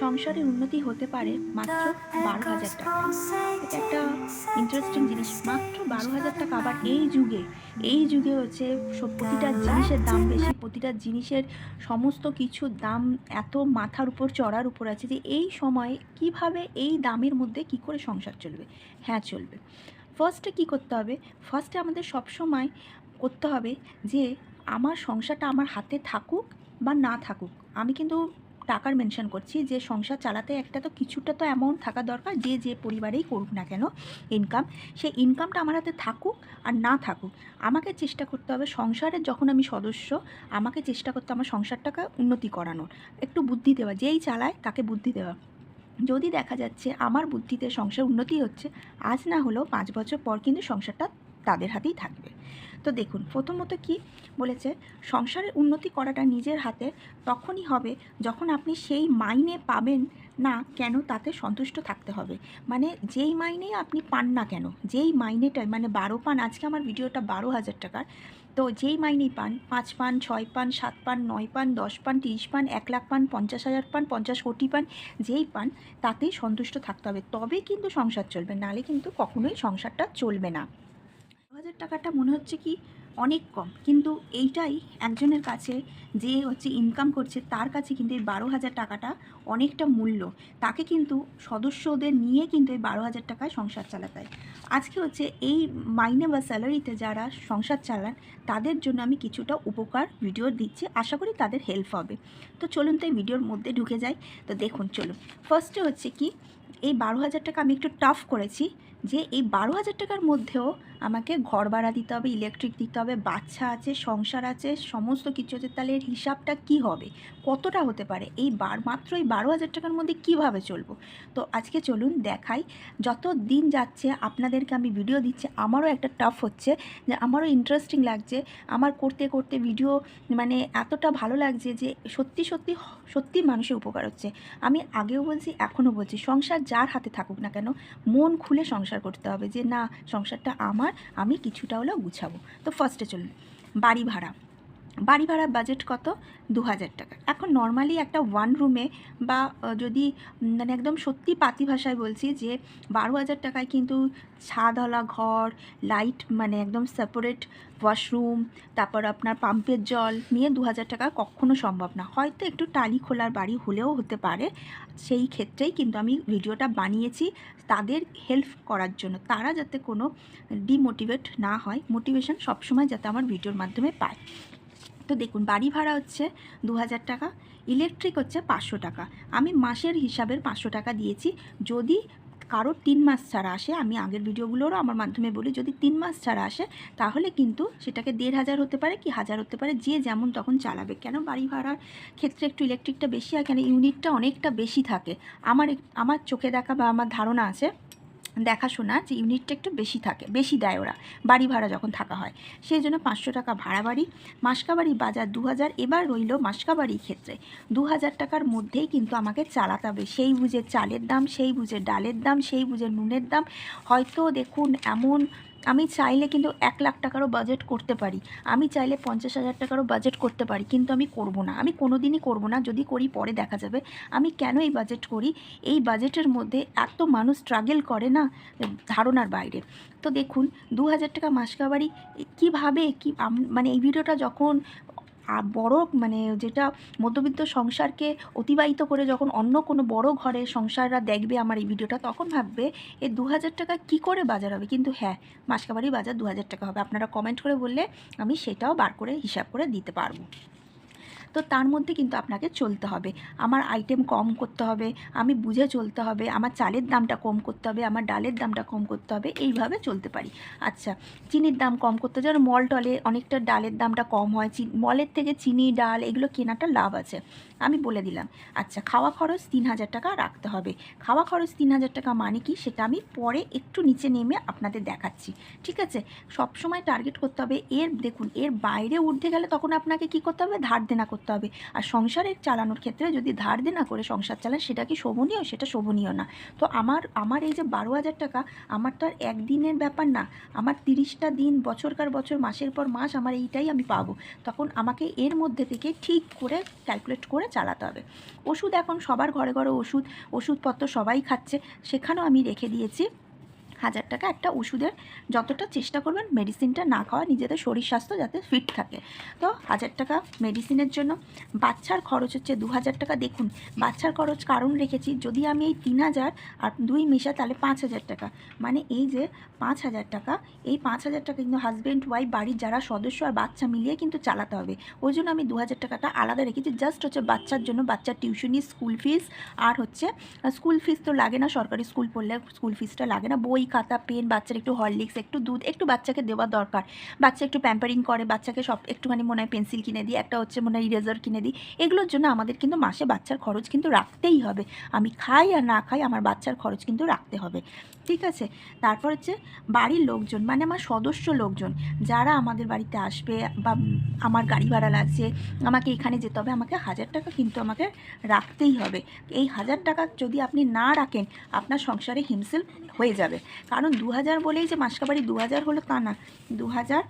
সংসারে উন্নতি হতে পারে মাত্র বারো হাজার টাকা। এটা একটা ইন্টারেস্টিং জিনিস। মাত্র বারো হাজার টাকা। আবার এই যুগে এই যুগে হচ্ছে প্রতিটা জিনিসের দাম বেশি প্রতিটা জিনিসের সমস্ত কিছুর দাম এত মাথার উপর চড়ার উপর আছে যে এই সময়ে কীভাবে এই দামের মধ্যে কি করে সংসার চলবে? হ্যাঁ চলবে। ফার্স্টে কি করতে হবে? ফার্স্টে আমাদের সব সময় করতে হবে যে আমার সংসারটা আমার হাতে থাকুক বা না থাকুক, আমি কিন্তু টাকার মেনশন করছি যে সংসার চালাতে একটা তো কিছুটা তো অ্যামাউন্ট থাকা দরকার, যে যে পরিবারেই করুক না কেন ইনকাম সেই ইনকামটা আমার হাতে থাকুক আর না থাকুক। আমাকে চেষ্টা করতে হবে সংসারের যখন আমি সদস্য, আমাকে চেষ্টা করতে আমার সংসারটাকে উন্নতি করানোর। একটু বুদ্ধি দেওয়া, যেই চালায় তাকে বুদ্ধি দেওয়া। যদি দেখা যাচ্ছে আমার বুদ্ধিতে সংসার উন্নতি হচ্ছে, আজ না হলেও পাঁচ বছর পর কিন্তু সংসারটা তাদের হাতেই থাকবে। তো দেখুন, প্রথমত কি বলেছে, সংসারের উন্নতি করাটা নিজের হাতে তখনই হবে যখন আপনি সেই মাইনে পাবেন না কেন তাতে সন্তুষ্ট থাকতে হবে। মানে যেই মাইনে আপনি পান না কেন, যেই মাইনেটাই মানে বারো পান, আজকে আমার ভিডিওটা বারো হাজার টাকার, তো যেই মাইনেই পান, পাঁচ পান, ছয় পান, সাত পান, নয় পান, দশ পান, তিরিশ পান, এক লাখ পান, পঞ্চাশ হাজার পান, পঞ্চাশ কোটি পান, যেই পান, তাতেই সন্তুষ্ট থাকতে হবে। তবে কিন্তু সংসার চলবে, নালে কিন্তু কখনোই সংসারটা চলবে না। হাজার টাকাটা মনে হচ্ছে কি অনেক কম। কিন্তু এইটাই একজনের কাছে যে হচ্ছে ইনকাম করছে, তার কাছে কিন্তু এই বারো হাজার টাকাটা অনেকটা মূল্য। তাকে কিন্তু সদস্যদের নিয়ে কিন্তু এই বারো হাজার টাকায় সংসার চালাতে হয় আজকে হচ্ছে এই মাইনে বা স্যালারিতে যারা সংসার চালান, তাদের জন্য আমি কিছুটা উপকার ভিডিও দিচ্ছি। আশা করি তাদের হেল্প হবে। তো চলুন তো এই ভিডিওর মধ্যে ঢুকে যাই। তো দেখুন, চলুন। ফার্স্টে হচ্ছে কি, এই বারো হাজার টাকা আমি একটু টাফ করেছি যে এই বারো হাজার টাকার মধ্যেও আমাকে ঘর ভাড়া দিতে হবে ইলেকট্রিক দিতে হবে, বাচ্চা আছে, সংসার আছে, সমস্ত কিছু আছে, তাহলে এর হিসাবটা কি হবে? কতটা হতে পারে? এই বার, মাত্র এই বারো হাজার টাকার মধ্যে কীভাবে চলবো? তো আজকে চলুন দেখাই। যত দিন যাচ্ছে, আপনাদেরকে আমি ভিডিও দিচ্ছি, আমারও একটা টাফ হচ্ছে যে আমারও ইন্টারেস্টিং লাগছে। আমার করতে করতে ভিডিও মানে এতটা ভালো লাগছে যে সত্যি সত্যি সত্যি মানুষের উপকার হচ্ছে। আমি আগেও বলছি, এখনও বলছি, সংসার যার হাতে থাকুক না কেন, মন খুলে সংসার করতে হবে যে না, সংসারটা আমার আমি কিছুটা হলেও গুছাবো। তো ফার্স্টে চলুন। বাড়ি ভাড়া। বাড়ি ভাড়া বাজেট কত? দু হাজার টাকা। এখন নর্মালি একটা ওয়ান রুমে বা যদি মানে একদম সত্যি পাতি ভাষায় বলছি যে বারো হাজার টাকায় কিন্তু ছাদওয়ালা ঘর লাইট মানে একদম সেপারেট ওয়াশরুম তারপর আপনার পাম্পের জল নিয়ে দু হাজার টাকা কখনো সম্ভব না। হয়তো একটু টালি খোলার বাড়ি হলেও হতে পারে। সেই ক্ষেত্রেই কিন্তু আমি ভিডিওটা বানিয়েছি তাদের হেল্প করার জন্য। তারা যাতে কোনো ডিমোটিভেট না হয় মোটিভেশন সবসময় যাতে আমার ভিডিওর মাধ্যমে পায়। তো দেখুন, বাড়ি ভাড়া হচ্ছে দু হাজার টাকা ইলেকট্রিক হচ্ছে পাঁচশো টাকা। আমি মাসের হিসাবের পাঁচশো টাকা দিয়েছি। যদি কারোর তিন মাস ছাড়া আসে, আমি আগের ভিডিওগুলোরও আমার মাধ্যমে বলি, যদি তিন মাস ছাড়া আসে, তাহলে কিন্তু সেটাকে দেড় হাজার হতে পারে কি হাজার হতে পারে, যে যেমন তখন চালাবে। কেন বাড়ি ভাড়ার ক্ষেত্রে একটু ইলেকট্রিকটা বেশি আর কেন? ইউনিটটা অনেকটা বেশি থাকে। আমার আমার চোখে দেখা বা আমার ধারণা আছে দেখাশোনা যে ইউনিটটা একটু বেশি থাকে, বেশি দেয় ওরা, বাড়ি ভাড়া যখন থাকা হয়। সেই জন্য পাঁচশো টাকা ভাড়া বাড়ি, মাসকাবাড়ি বাজার দু হাজার এবার রইল মাসকাবাড়ির ক্ষেত্রে। দু হাজার টাকার মধ্যেই কিন্তু আমাকে চালাতে হবে। সেই বুঝে চালের দাম, সেই বুঝে ডালের দাম, সেই বুঝে নুনের দাম। হয়তো দেখুন এমন আমি চাইলে কিন্তু এক লাখ টাকারও বাজেট করতে পারি। আমি চাইলে পঞ্চাশ হাজার টাকারও বাজেট করতে পারি, কিন্তু আমি করব না। আমি কোনো দিনই করব না, যদি করি পরে দেখা যাবে। আমি কেন এই বাজেট করি? এই বাজেটের মধ্যে এত মানুষ স্ট্রাগেল করে না? ধারণার বাইরে। তো দেখুন, দু হাজার টাকা মাসকাবাড়ি কীভাবে, কী মানে এই ভিডিওটা যখন বড় মানে যেটা মধ্যবিত্ত সংসারকে অতিবাহিত করে যখন অন্য কোনো বড় ঘরে সংসাররা দেখবে আমার এই ভিডিওটা, তখন ভাববে, এ দু হাজার টাকা কী করে বাজার হবে? কিন্তু হ্যাঁ মাসকাবাড়ি বাজার দু হাজার টাকা হবে। আপনারা কমেন্ট করে বললে আমি সেটাও বার করে হিসাব করে দিতে পারব। তো তার মধ্যে কিন্তু আপনাকে চলতে হবে। আমার আইটেম কম করতে হবে, আমি বুঝে চলতে হবে, আমার চালের দামটা কম করতে হবে, আমার ডালের দামটা কম করতে হবে, এইভাবে চলতে পারি। আচ্ছা চিনির দাম কম করতে যেন মল টলে অনেকটা ডালের দামটা কম হয় মলের থেকে চিনি, ডাল এগুলো কেনাটা লাভ আছে। আমি বলে দিলাম। আচ্ছা খাওয়া খরচ তিন হাজার টাকা রাখতে হবে। খাওয়া খরচ তিন হাজার টাকা মানে কি? সেটা আমি পরে একটু নিচে নেমে আপনাদের দেখাচ্ছি। ঠিক আছে? সব সময় টার্গেট করতে হবে। এর, দেখুন, এর বাইরে উঠতে গেলে তখন আপনাকে কি করতে হবে? ধার দেনা করতে হবে। আর সংসারের চালানোর ক্ষেত্রে যদি ধার দেনা করে সংসার চালান, সেটা কি শোভনীয়? সেটা শোভনীয় না। তো আমার আমার এই যে বারো হাজার টাকা, আমার তো আর একদিনের ব্যাপার না। আমার তিরিশটা দিন, বছরকার বছর, মাসের পর মাস, আমার এইটাই আমি পাবো। তখন আমাকে এর মধ্যে থেকে ঠিক করে ক্যালকুলেট করে চালাতে হবে। ওষুধ এখন সবার ঘরে ঘরে ওষুধ, ওষুধপত্র সবাই খাচ্ছে। সেখানেও আমি রেখে দিয়েছি। হাজার টাকা একটা ওষুধের যতটা চেষ্টা করবেন মেডিসিনটা না খাওয়া, নিজেদের শরীর স্বাস্থ্য যাতে ফিট থাকে। তো হাজার টাকা মেডিসিনের জন্য। বাচ্চার খরচ হচ্ছে দু হাজার টাকা। দেখুন, বাচ্চার খরচ কারণ রেখেছি, যদি আমি এই তিন হাজার আর দুই মেশা তাহলে পাঁচ হাজার টাকা। মানে এই যে পাঁচ হাজার টাকা, এই পাঁচ হাজার টাকা কিন্তু হাজব্যান্ড ওয়াইফ বাড়ির যারা সদস্য আর বাচ্চা মিলিয়ে কিন্তু চালাতে হবে। ওই জন্য আমি দু হাজার টাকাটা আলাদা রেখেছি। জাস্ট হচ্ছে বাচ্চার জন্য বাচ্চার টিউশনি স্কুল ফিস আর হচ্ছে স্কুল ফিস তো লাগে না সরকারি স্কুল পড়লে স্কুল ফিসটা লাগে না। বই খাতা, পেন, বাচ্চার একটু হরলিক্স, একটু দুধ, একটু বাচ্চাকে দেওয়া দরকার। বাচ্চা একটু প্যাম্পারিং করে, বাচ্চাকে সব একটুখানি মনে হয় পেন্সিল কিনে দিই, একটা হচ্ছে মনে হয় ইরেজার কিনে দিই। এগুলোর জন্য আমাদের কিন্তু মাসে বাচ্চার খরচ কিন্তু রাখতেই হবে। আমি খাই আর না খাই আমার বাচ্চার খরচ কিন্তু রাখতে হবে। ঠিক আছে? তারপর হচ্ছে বাড়ির লোকজন মানে আমার সদস্য লোকজন, যারা আমাদের বাড়িতে আসবে বা আমার গাড়ি ভাড়া লাগছে, আমাকে এখানে যেতে হবে, আমাকে হাজার টাকা কিন্তু আমাকে রাখতেই হবে। এই হাজার টাকা যদি আপনি না রাখেন, আপনার সংসারে হিমসিল হয়ে যাবে। কারণ দু হাজার বলেই যে মাসকাবাড়ি দু হাজার হলো তা না। দু হাজার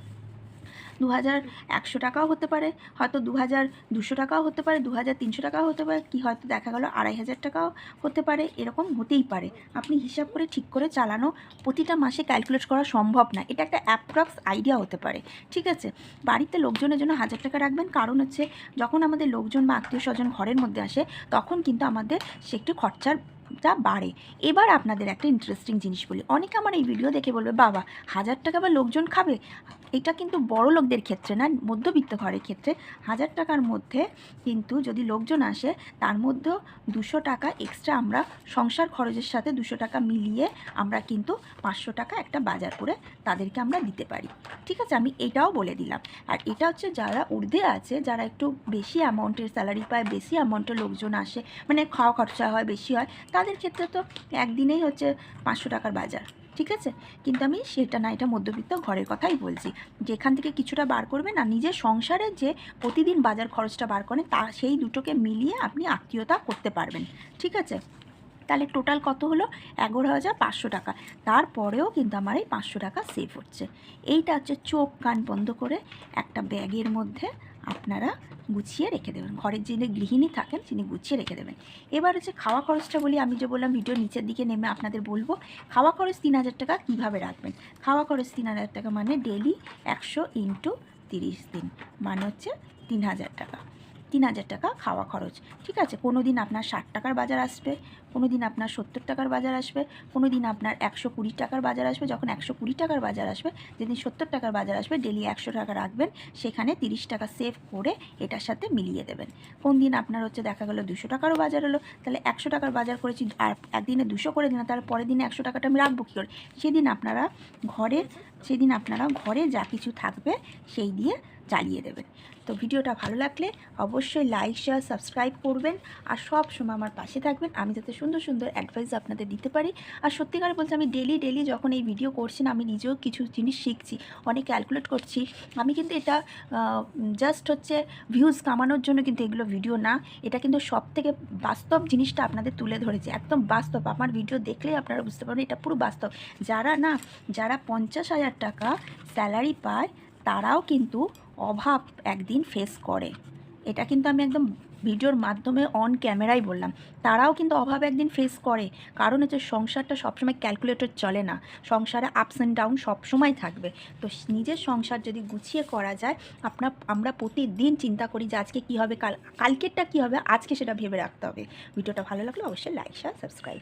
দু হাজার একশো টাকাও হতে পারে, হয়তো দু হাজার দুশো টাকাও হতে পারে দু হাজার তিনশো টাকাও হতে পারে, কি হয়তো দেখা গেলো আড়াই হাজার টাকাও হতে পারে, এরকম হতেই পারে। আপনি হিসাব করে ঠিক করে চালানো প্রতিটা মাসে ক্যালকুলেট করা সম্ভব না। এটা একটা অ্যাপ্রক্স আইডিয়া হতে পারে, ঠিক আছে? বাড়িতে লোকজনের জন্য হাজার টাকা রাখবেন, কারণ হচ্ছে যখন আমাদের লোকজন বা আত্মীয় স্বজন ঘরের মধ্যে আসে, তখন কিন্তু আমাদের সে একটু খরচার টা বাড়ে। এবার আপনাদের একটা ইন্টারেস্টিং জিনিস বলি। অনেকে আমার এই ভিডিও দেখে বলবে, বাবা, হাজার টাকা বা লোকজন খাবে? এটা কিন্তু বড় লোকদের ক্ষেত্রে না, মধ্যবিত্ত ঘরের ক্ষেত্রে হাজার টাকার মধ্যে কিন্তু যদি লোকজন আসে, তার মধ্যেও দুশো টাকা এক্সট্রা আমরা সংসার খরচের সাথে দুশো টাকা মিলিয়ে আমরা কিন্তু পাঁচশো টাকা একটা বাজার করে তাদেরকে আমরা দিতে পারি। ঠিক আছে, আমি এটাও বলে দিলাম। আর এটা হচ্ছে যারা ঊর্ধ্বে আছে, যারা একটু বেশি অ্যামাউন্টের স্যালারি পায়, বেশি অ্যামাউন্টের লোকজন আসে মানে খাওয়া খরচা হয়, বেশি হয়, তাদের ক্ষেত্রে তো একদিনেই হচ্ছে পাঁচশো টাকার বাজার। ঠিক আছে? কিন্তু আমি সেটা না, এটা মধ্যবিত্ত ঘরের কথাই বলছি। যেখান থেকে কিছুটা বার করবেন আর নিজের সংসারে যে প্রতিদিন বাজার খরচটা বার করেন, তা সেই দুটোকে মিলিয়ে আপনি আত্মীয়তা করতে পারবেন। ঠিক আছে? তাহলে টোটাল কত হলো? এগারো হাজার পাঁচশো টাকা। তারপরেও কিন্তু আমার এই পাঁচশো টাকা সেভ হচ্ছে। এইটা হচ্ছে চোখ কান বন্ধ করে একটা ব্যাগের মধ্যে আপনারা গুছিয়ে রেখে দেবেন। ঘরের যিনি গৃহিণী থাকেন, তিনি গুছিয়ে রেখে দেবেন। এবার হচ্ছে খাওয়া খরচটা বলি, আমি যে বললাম ভিডিও নিচের দিকে নেমে আপনাদের বলব, খাওয়া খরচ তিন হাজার টাকা কীভাবে রাখবেন? খাওয়া খরচ তিন হাজার টাকা মানে ডেলি একশো ইন্টু তিরিশ দিন মানে হচ্ছে তিন হাজার টাকা। তিন হাজার টাকা খাওয়া খরচ। ঠিক আছে? কোনো দিন আপনার ষাট টাকার বাজার আসবে কোনো দিন আপনার সত্তর টাকার বাজার আসবে কোনো দিন আপনার একশো কুড়ি টাকার বাজার আসবে। যখন একশো কুড়ি টাকার বাজার আসবে, যেদিন সত্তর টাকার বাজার আসবে ডেলি একশো টাকা রাখবেন, সেখানে তিরিশ টাকা সেভ করে এটার সাথে মিলিয়ে দেবেন। কোন দিন আপনার হচ্ছে দেখা গেলো দুশো টাকারও বাজার হলো, তাহলে একশো টাকার বাজার করেছি, আর একদিনে দুশো করে দিন তার পরের দিনে একশো টাকাটা আমি রাখব কী করে? সেদিন আপনারা ঘরে, সেদিন আপনারা ঘরে যা কিছু থাকবে, সেই দিয়ে চালিয়ে দেবেন। তো ভিডিওটা ভালো লাগলে অবশ্যই লাইক শেয়ার সাবস্ক্রাইব করবেন। আর সব সময় আমার পাশে থাকবেন। আমি যাতে সুন্দর সুন্দর অ্যাডভাইস আপনাদের দিতে পারি। আর সত্যিকার বলছি আমি ডেলি ডেলি যখন এই ভিডিও করছি না আমি নিজেও কিছু জিনিস শিখছি, অনেক ক্যালকুলেট করছি। আমি কিন্তু এটা জাস্ট হচ্ছে ভিউজ কামানোর জন্য কিন্তু এগুলো ভিডিও না। এটা কিন্তু সব থেকে বাস্তব জিনিসটা আপনাদের তুলে ধরেছে। একদম বাস্তব। আমার ভিডিও দেখলেই আপনারা বুঝতে পারবেন। এটা পুরো বাস্তব। যারা না, যারা পঞ্চাশ হাজার টাকা স্যালারি পায় তারাও কিন্তু অভাব একদিন ফেস করে। এটা কিন্তু আমি একদম ভিডিওর মাধ্যমে অন ক্যামেরাই বললাম। তারাও কিন্তু অভাব একদিন ফেস করে। কারণ হচ্ছে সংসারটা সবসময় ক্যালকুলেটর চলে না। সংসারে আপস অ্যান্ড ডাউন সবসময় থাকবে। তো নিজের সংসার যদি গুছিয়ে করা যায় আপনার আমরা প্রতিদিন চিন্তা করি যে আজকে কী হবে, কাল কালকেরটা কী হবে, আজকে সেটা ভেবে রাখতে হবে। ভিডিওটা ভালো লাগলে অবশ্যই লাইক শেয়ার সাবস্ক্রাইব